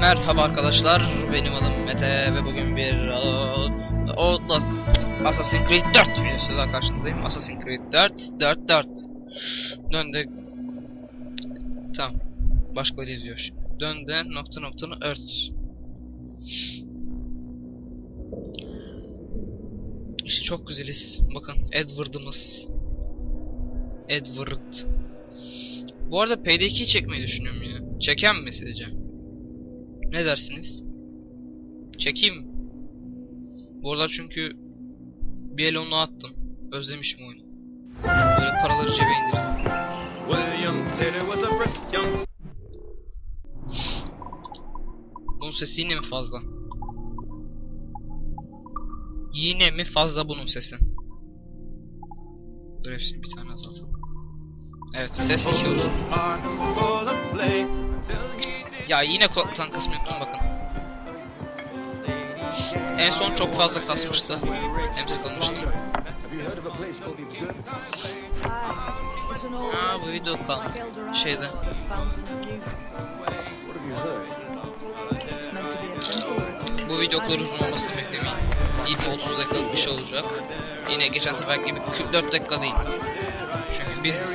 Merhaba arkadaşlar, benim adım Mete ve bugün bir Outlast Assassin's Creed 4 videosuyla karşınızdayım. Assassin's Creed 4, 4, 4. Döndü. Tamam. Başkaları izliyor. Döndü nokta noktanı ört. İşte çok güzeliz. Bakın Edward'ımız. Edward. Bu arada PD2'yi çekmeyi düşünüyorum ya. Çeken mi sizce? Ne dersiniz? Çekeyim mi? Bu arada çünkü bir el onu attım. Özlemişim oyunu. Böyle paraları cebe indirdim. Bunun sesi yine mi fazla? Yine mi fazla bunun sesi? Dur hepsini bir tane azaltalım. Evet ses 2 oldu. Ya yine kulaklıktan kasmayı unuttum bakın. En son çok fazla kasmıştı. Hem sıkılmıştım. Aa bu video kal şeyde. Bu video kadar uzun olmasını beklemeyin. 20-30 dakikalık bir şey olacak. Yine geçen sefer gibi 44 dakika değil. Çünkü biz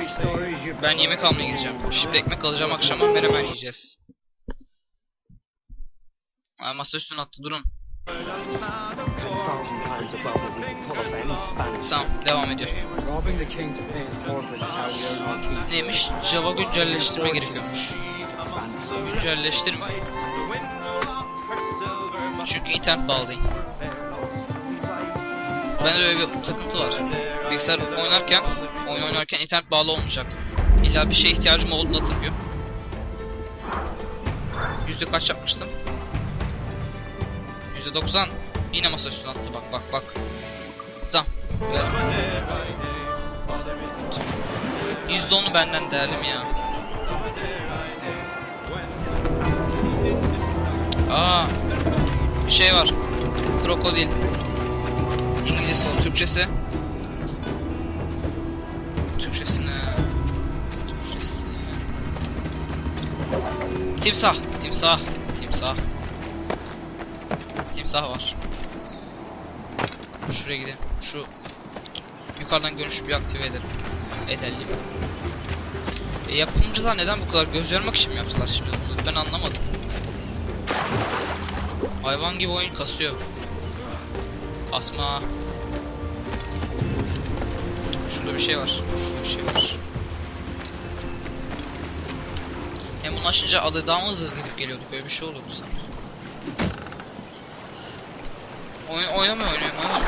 ben yemek almaya gideceğim. Şimdi ekmek alacağım akşama menemen yiyeceğiz. Ay masa üstüne attı durun. Tamam devam ediyor. Neymiş? Java güncelleştirme gerekiyormuş. Güncelleştirme. Çünkü internet bağlı değil. Bende öyle bir takıntı var. Bilgisayar oynarken, oyun oynarken internet bağlı olmayacak. İlla bir şeye ihtiyacım olduğunu hatırlıyor. Yüzde kaç yapmıştım? Yüzde 90. Yine masa üstüne attı bak bak bak. Tamam. Yüzde onu benden değerli mi ya? Aa, bir şey var. Krokodil. İngilizcesi, Türkçesi. Türkçesi ne? Türkçesi. Timsah, timsah, timsah. Timsah var. Şuraya gidelim. Şu yukarıdan görünüşü bir aktive edelim. Edelim. E, yapımcılar neden bu kadar göz yormak için mi yaptılar şimdi? Ben anlamadım. Hayvan gibi oyun kasıyor. Kasma. Şurada bir şey var. Şurada bir şey var. Hem bunu açınca adı daha mı hızlı gidip geliyorduk. Böyle bir şey olurdu sanki. Oyun oynamaya oynuyorum ama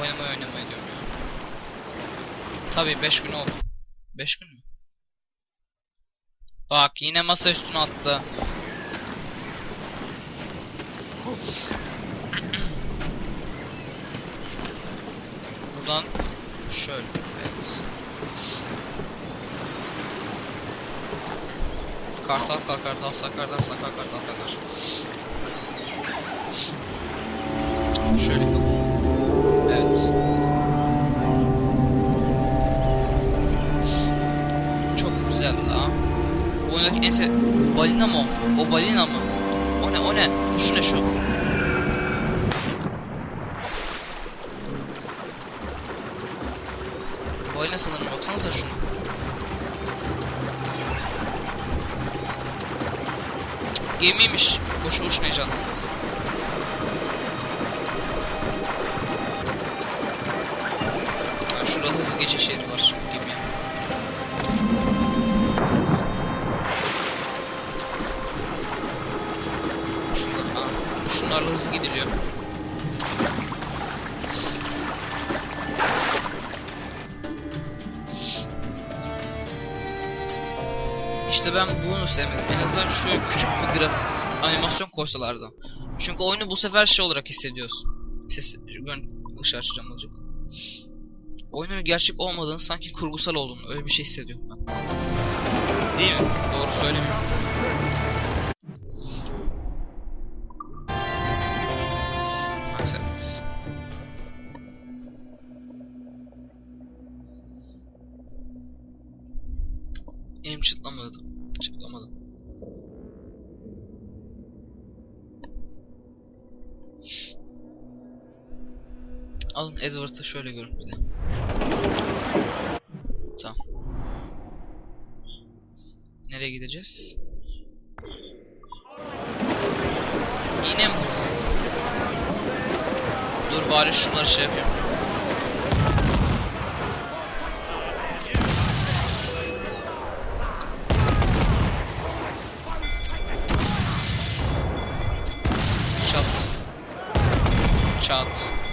Oynamaya oynamaya diyorum ya. Tabii 5 gün oldu. 5 gün mü? Bak yine masa üstüne attı. Buradan şöyle evet. Kartal kalkar, dal sakar, sakar, kartal kalkar. Şöyle yapalım. Evet. Çok güzel la. Bu oyundaki en sev... Balina mı o? O balina mı? O ne o ne? Şu ne şu? Balina sanırım baksanıza şuna. Gemiymiş. Boşu boşuna heyecanlandım. Sevmedim. En azından şöyle küçük bir grafik animasyon koysalardı. Çünkü oyunu bu sefer şey olarak hissediyoruz. Ses, ben ışığı açacağım olacak. Oyunun gerçek olmadığını sanki kurgusal olduğunu öyle bir şey hissediyorum ben. Değil mi? Doğru söylemiyorum. Şöyle görün bir de. Tamam. Nereye gideceğiz? Yine mi? Dur bari şunları şey yapayım. Çat. Çat.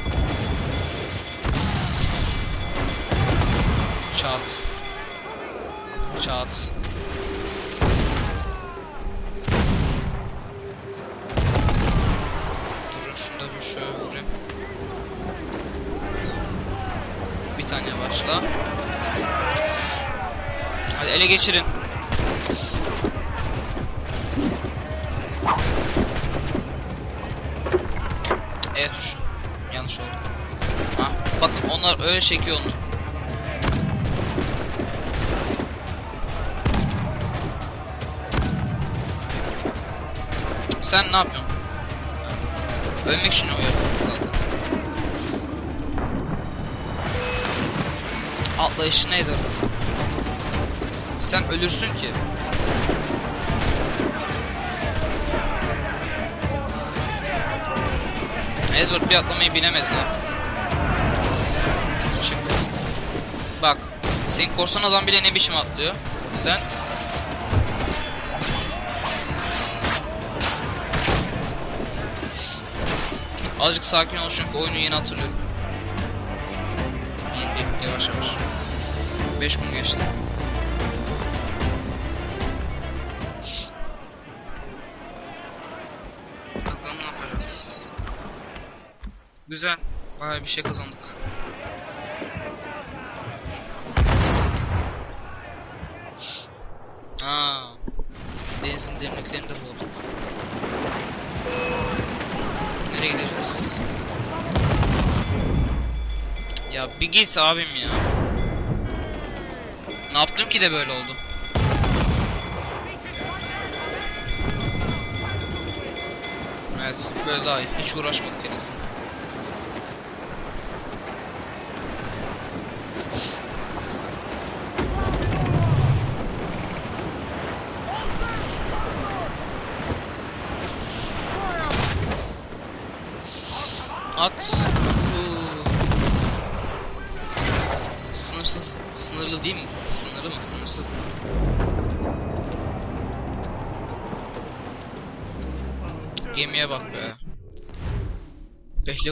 Çat. Durun şunda bir şöyle vurayım. Bir tane başla. Hadi ele geçirin. E tuşu. Yanlış oldu. Ha, bakın onlar öyle çekiyor onu. Sen ne yapıyorsun? Ölmek için o yaratık zaten. Atlayışı nedir? Sen ölürsün ki. Edward bir atlamayı bilemedi ha. Bak. Senin korsan adam bile ne biçim atlıyor. Sen Azıcık sakin ol çünkü oyunu yeni hatırlıyorum. Yeni yavaş yavaş. 5 gün geçti. Bakalım ne yapacağız. Güzel. Bayağı bir şey kazandık. Aa, denizin derinliklerini de bulduk. Nereye gideceğiz? Ya bir git abim ya. Ne yaptım ki de böyle oldu? Evet, böyle daha iyi. Hiç uğraşmadık en.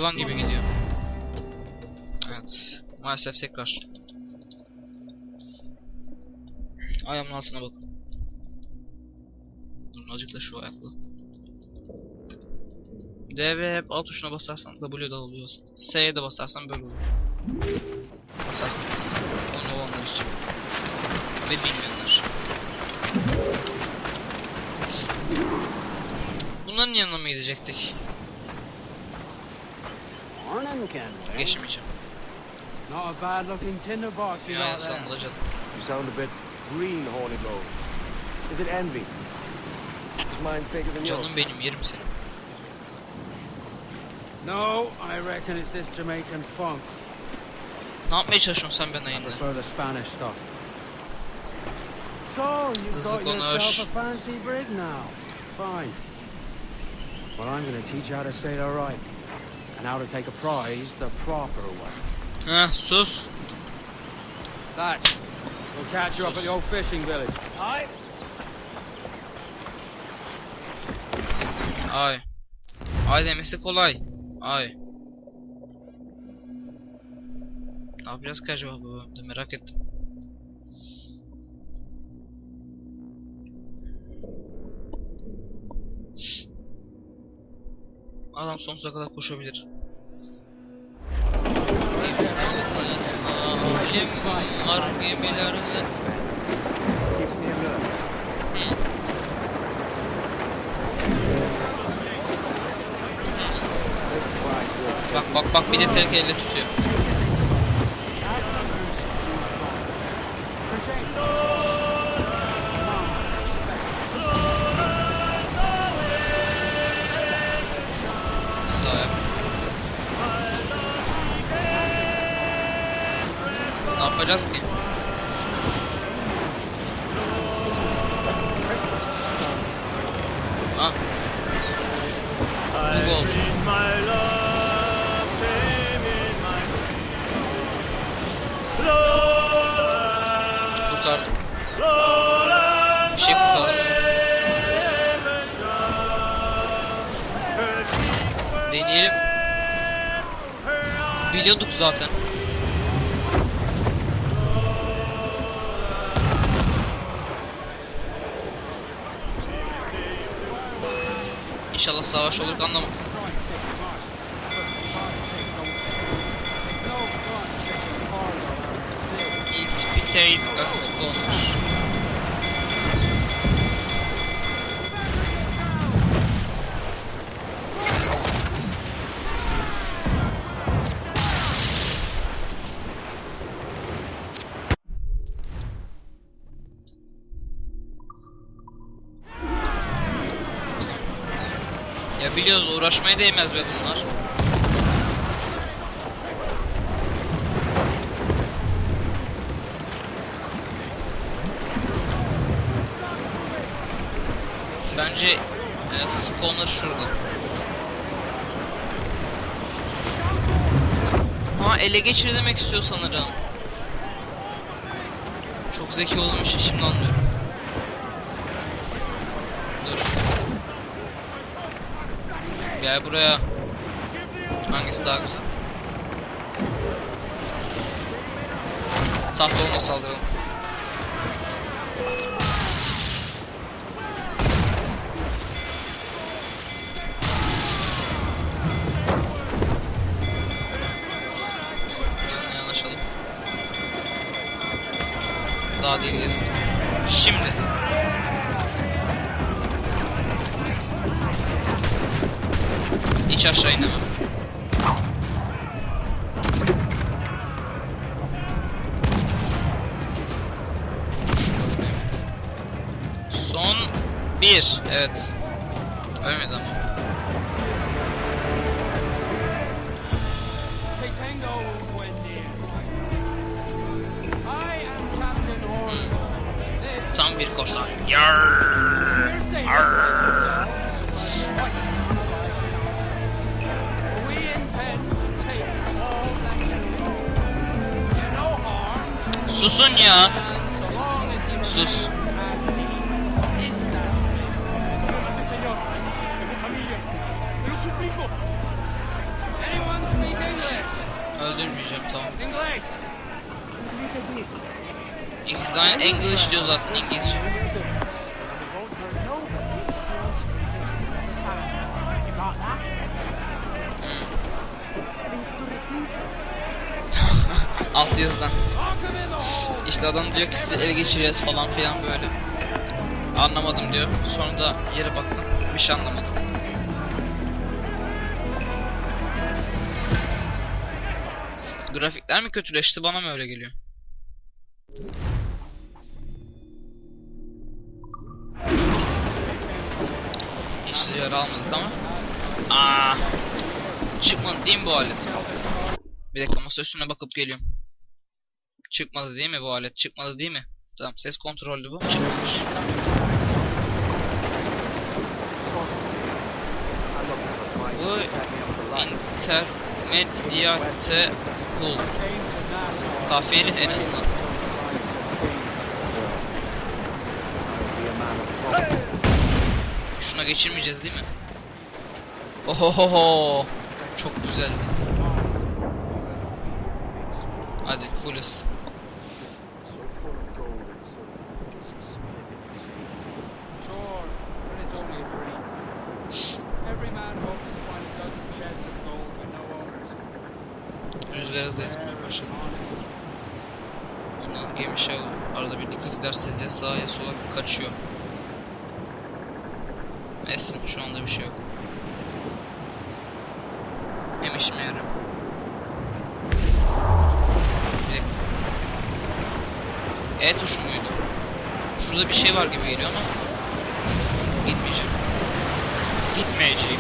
Pehlivan gibi gidiyor. Evet. Maalesef tekrar. Ayağımın altına bakın. Dur azıcık da şu ayakla. D ve hep alt tuşuna basarsan W'da oluyor. S'ye de basarsan böyle olur. Basarsanız. Onu olanlar için. Ve bilmeyenler. Bunların yanına mı gidecektik? Morning, Kenway. Geçmeyeceğim. Not a bad looking tinderbox you Ya got there. sandalacağım. You sound a bit green, Hornigold. Is it envy? Is mine bigger than yours? Canım benim yerim seni. No, I reckon it's this Jamaican funk. Ne yapmaya çalışıyorsun sen ben I yayında? prefer the Spanish stuff. So, you've Hızlı got konuş. yourself a fancy brig now. Fine. Well, I'm gonna teach you how to sail her right. And how to take a prize the proper way. Heh sus. That. We'll catch you up at the old fishing village. Aye. Ay. Ay demesi kolay. Ay. Ne yapacağız ki acaba bu bölümde merak ettim. Adam sonsuza kadar koşabilir. Halim var prize worth Bak bak bak bir de tek elle tutuyor. Yapacağız ki? Oldu. Kurtardık. Bir şey kurtardım. Deneyelim. Biliyorduk zaten. İnşallah savaş olur anlamam. Expitate a spawner. Biliyoruz uğraşmaya değmez be bunlar. Bence e, spawner şurada. Ha ele geçir demek istiyor sanırım. Çok zeki için şimdi anlıyorum. Gel buraya. Hangisi daha güzel? Tahta olma saldıralım. To take all that you own. You're no harm, Susun ya. Sus. İkisi de English diyor zaten İngilizce. Alt yazıdan. İşte adam diyor ki sizi ele geçireceğiz falan filan böyle. Anlamadım diyor. Sonra da yere baktım. Bir şey anlamadım. Grafikler mi kötüleşti bana mı öyle geliyor? Yara almadık ama. Aa, çıkmadı değil mi bu alet? Bir dakika masa üstüne bakıp geliyorum. Çıkmadı değil mi bu alet? Çıkmadı değil mi? Tamam ses kontrollü bu. Çıkmamış. Bu intermediate pool. Kafiyeli en azından. Şuna geçirmeyeceğiz değil mi? Ohohoho. Çok güzeldi. Hadi full hız. Rüzgar hızla esmeye başladı. Ondan gemi şey oluyor. Arada bir dikkat ederseniz ya sağa ya sola kaçıyor. Neyse şu anda bir şey yok. Benim işime yarar. E tuşu muydu? Şurada bir şey var gibi geliyor ama gitmeyeceğim. Gitmeyeceğim.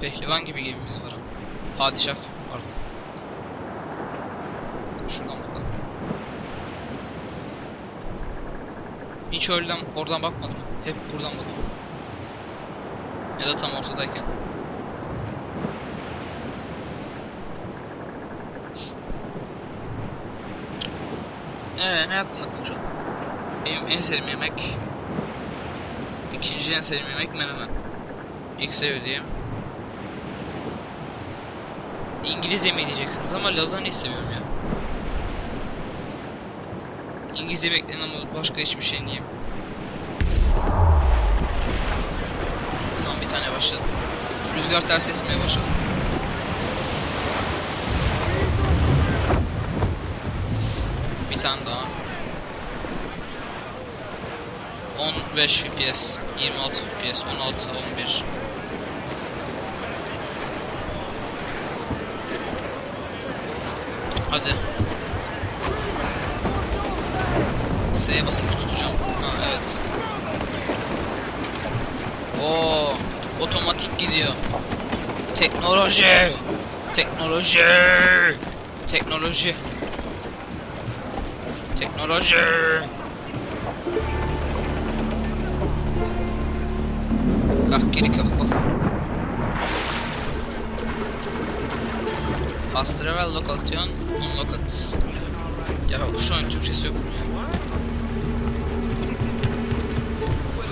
Pehlivan gibi gemimiz var. ha. Padişah. Pardon. Şuradan bakalım. Hiç öyle oradan bakmadım. Hep buradan bakıyorum. Ya da tam ortadayken. Ee, ne hakkında konuşalım? Benim en sevdiğim yemek... İkinci en sevdiğim yemek menemen. İlk sevdiğim... İngiliz yemeği diyeceksiniz ama lazanya seviyorum ya. İngiliz yemeklerini ama başka hiçbir şey yiyeyim. Tamam bir tane başladı. Rüzgar ters esmeye başladı. Bir tane daha. 15 FPS, 26 FPS, 16, 11. Hadi. S'ye basıp tutacağım. Ha evet. Oo, otomatik gidiyor. Teknoloji. Teknoloji. Teknoloji. Teknoloji. Kalk geri kalk kalk. Fast travel lokasyon unlocked. Ya şu an Türkçesi yok mu ya?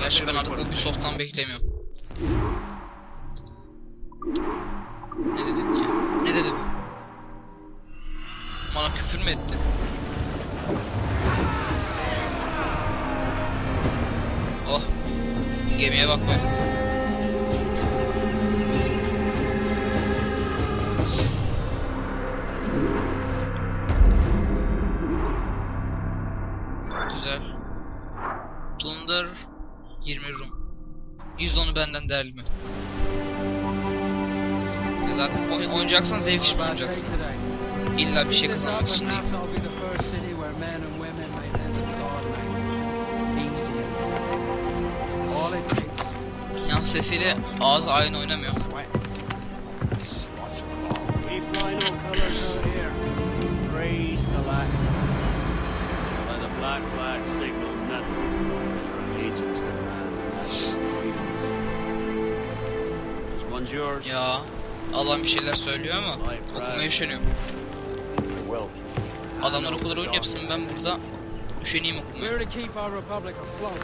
Gerçi ben artık Ubisoft'tan beklemiyorum. Ne dedin ya? Ne dedin? Bana küfür mü ettin? Oh. Gemiye bak be. Benden değerli mi? Ya zaten oyn oynayacaksan zevk day oynayacaksın. İlla bir şey kazanmak için değil. Yan sesiyle ağız aynı oynamıyor. Praise the Latin. By the black flag yours. Ya adam bir şeyler söylüyor ama okumaya üşeniyor. Well, Adamlar o kadar oyun yapsın ben burada üşeneyim okumaya. We're to keep our republic afloat.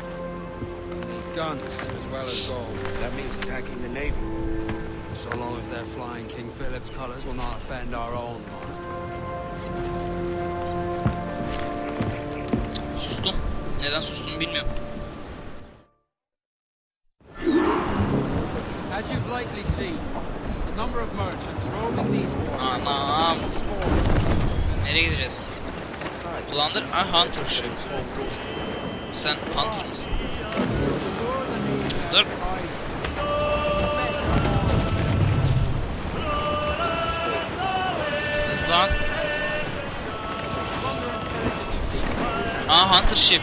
We need guns as well as gold. that means attacking the Navy. So long as they're flying King Philip's colours will not offend our own monarch. Sustum. Neden sustum bilmiyorum. As you've likely seen, the number of merchants roaming these waters Anam. is. Nereye gideceğiz? Plunder? Ha Hunter şu. Sen Hunter mısın? Dur. Hızlan. Aa Hunter ship.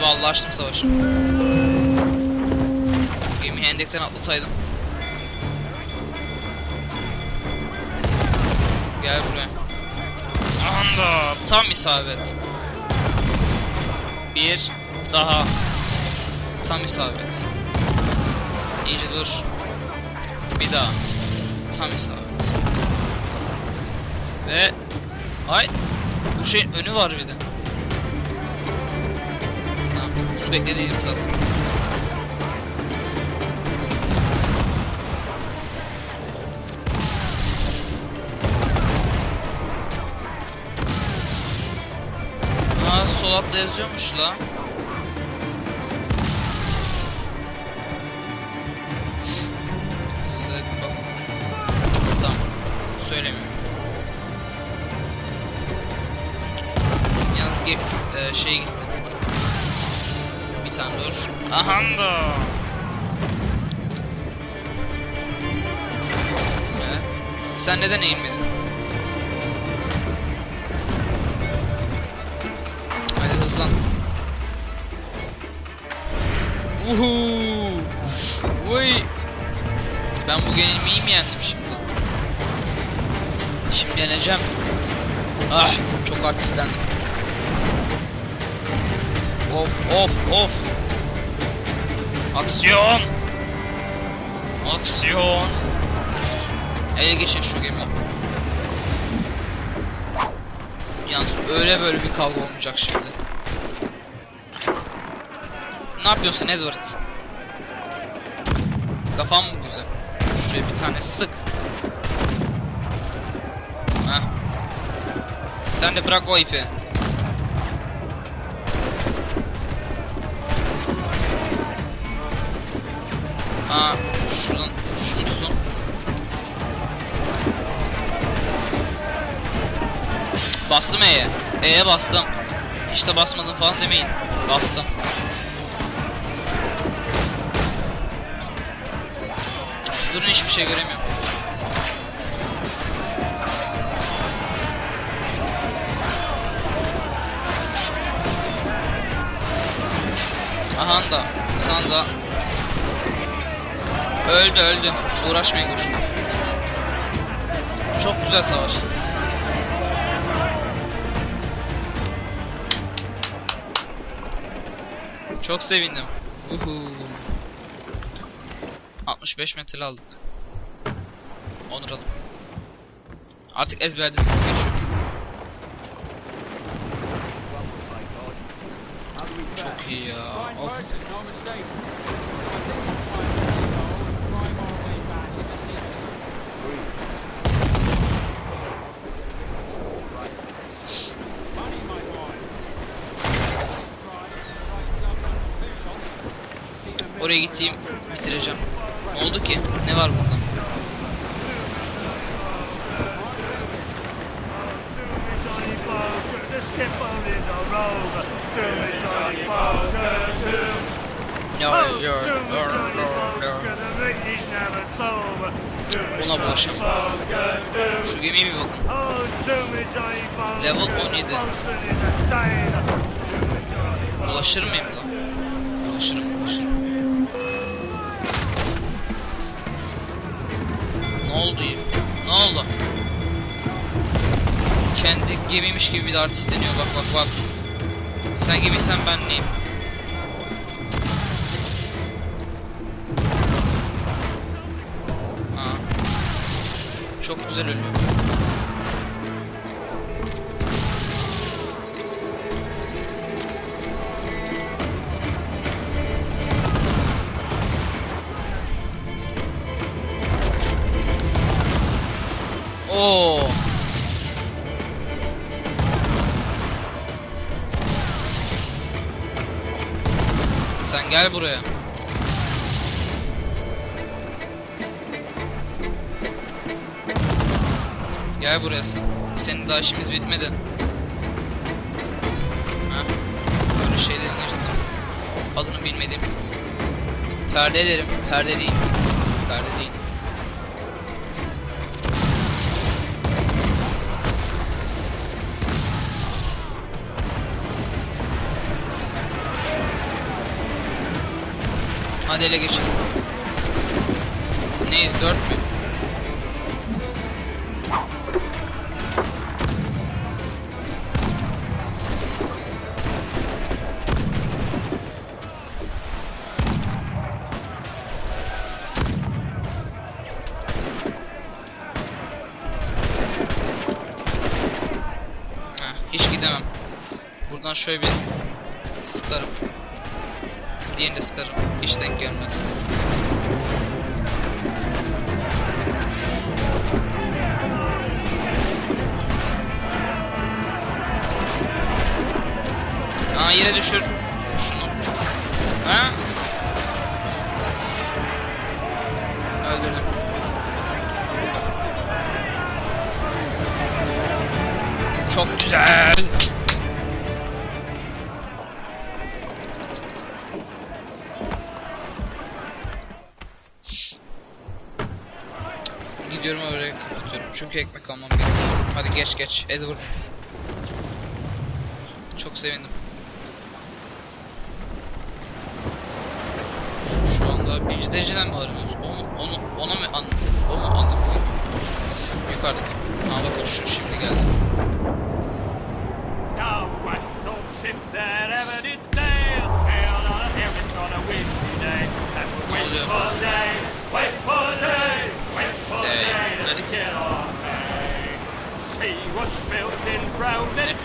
Vallahi açtım savaşı. Gemi hendekten atlasaydım. Gel buraya. Anda tam isabet. Bir daha. Tam isabet. İyice dur. Bir daha. Tam isabet. Ve ay bu şeyin önü var bir de sürekli değilim zaten. Aa sol altta yazıyormuş la. E, şey gitti. Tane dur. Aha da. Evet. Sen neden eğilmedin? Hadi hızlan. Uhu. Vay. Ben bu gemiyi mi yendim şimdi? Şimdi yeneceğim. Ah, çok artistlendim. Of of of. Aksiyon. Aksiyon. Ele geçin şu gemiyi. Yalnız öyle böyle bir kavga olmayacak şimdi. Ne yapıyorsun Edward? Kafam mı güzel? Şuraya bir tane sık. Heh. Sen de bırak o ipi. Aa, şuradan şunu tutun. Bastım E'ye. E'ye bastım. İşte basmadım falan demeyin. Bastım. Durun hiçbir şey göremiyorum. Aha da. Sana da. Öldü öldü. Uğraşmayın boşuna. Çok güzel savaş. Çok sevindim. Uhu. 65 metre aldık. Onur alın. Artık ezberledik. Çok iyi ya. Of. Oraya gideyim bitireceğim. Ne oldu ki? Ne var burada? Ona do. Şu gemiye bir bakın. Level the 17. bosun is a tailor. Do me Johnny Poker. Ulaşır mıyım lan? Ulaşırım, ulaşırım. Ne oldu ya? Ne oldu? Kendi gemiymiş gibi bir de artistleniyor. Bak bak bak. Sen gemiysen ben neyim? Çok güzel ölüyor. Gel buraya. Gel buraya sen. Senin daha işimiz bitmedi. Ha? Böyle şeylerin girdim. Adını bilmediğim. Perdelerim. Perde değil. Perde değil. Hadi ele geçelim. Neydi? Dört mü? Hiç gidemem. Buradan şöyle bir sıkarım. De sıkarım. Hiç denk gelmez. Aa yere düşür. Şunu. Ha? Geç. Edward. Çok sevindim. Şu anda dereceden mi aranıyoruz?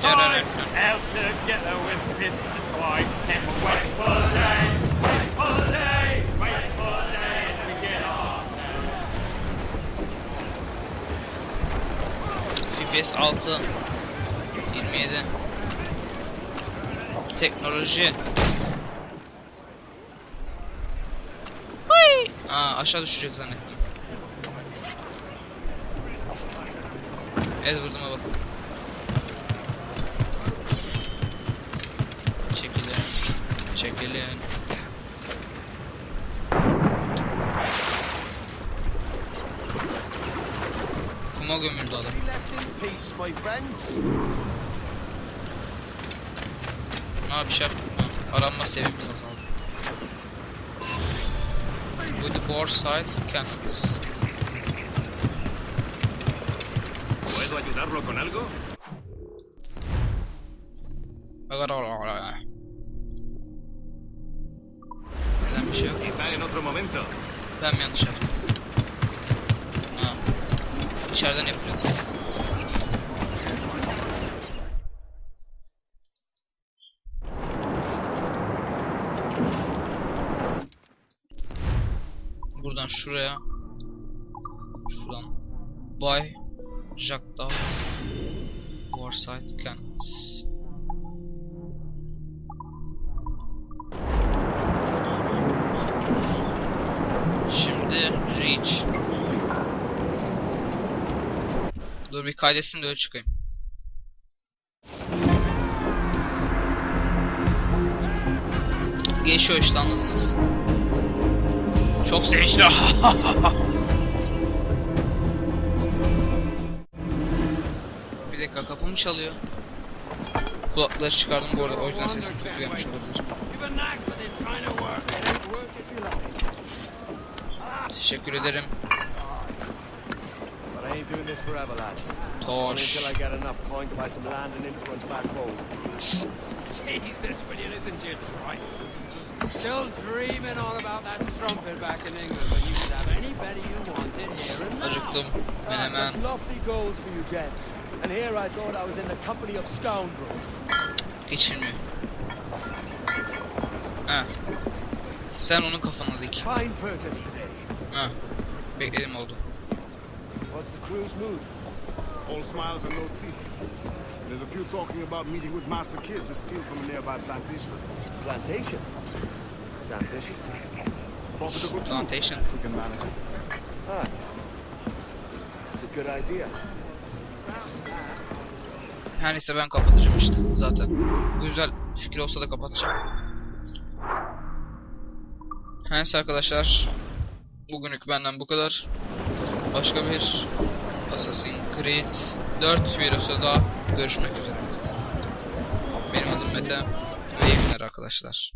On. FPS 6 27 Teknoloji! Aa aşağı düşecek zannettim. Edward'ıma bak. Çekilin. Kuma gömüldü adam. Aa bir şey yaptım. Ha, Aranma seviyemiz azaldı. With the bore side cannons. ¿Puedo ayudarlo con algo? Mi yanlış yaptım? Ha. İçeriden yapıyoruz. Dur bir kaydetsin de öyle çıkayım. Geçiyor işte anladınız. Çok sevinçli. bir dakika kapımı çalıyor. Kulakları çıkardım bu arada o yüzden sesim kötü gelmiş olabilir. You've a But I ain't doing this forever, lads. Only until I get enough coin to buy some land and influence back home. Jesus, will you listen to your tripe? Still dreaming on about that strumpet back in England, but you could have any Betty you wanted here and now. Acıktım. Ah, Menemen. such lofty goals for you gents. And here I thought I was in the company of scoundrels. Geçilmiyor. Ha. Sen onun kafana dik. Fine purchase today. Ha. Bekledim oldu. Crew's mood? All smiles and no teeth. There's a few talking about meeting with Master Kid to steal from a nearby plantation. Plantation. It's ambitious. Profitable too, Plantation. if we can manage it. Ah. It's a good idea. Her neyse ben kapatacağım işte zaten. Güzel fikir olsa da kapatacağım. Her neyse arkadaşlar. Bugünlük benden bu kadar. Başka bir Assassin's Creed 4 videosu daha görüşmek üzere. Benim adım Mete ve iyi günler arkadaşlar.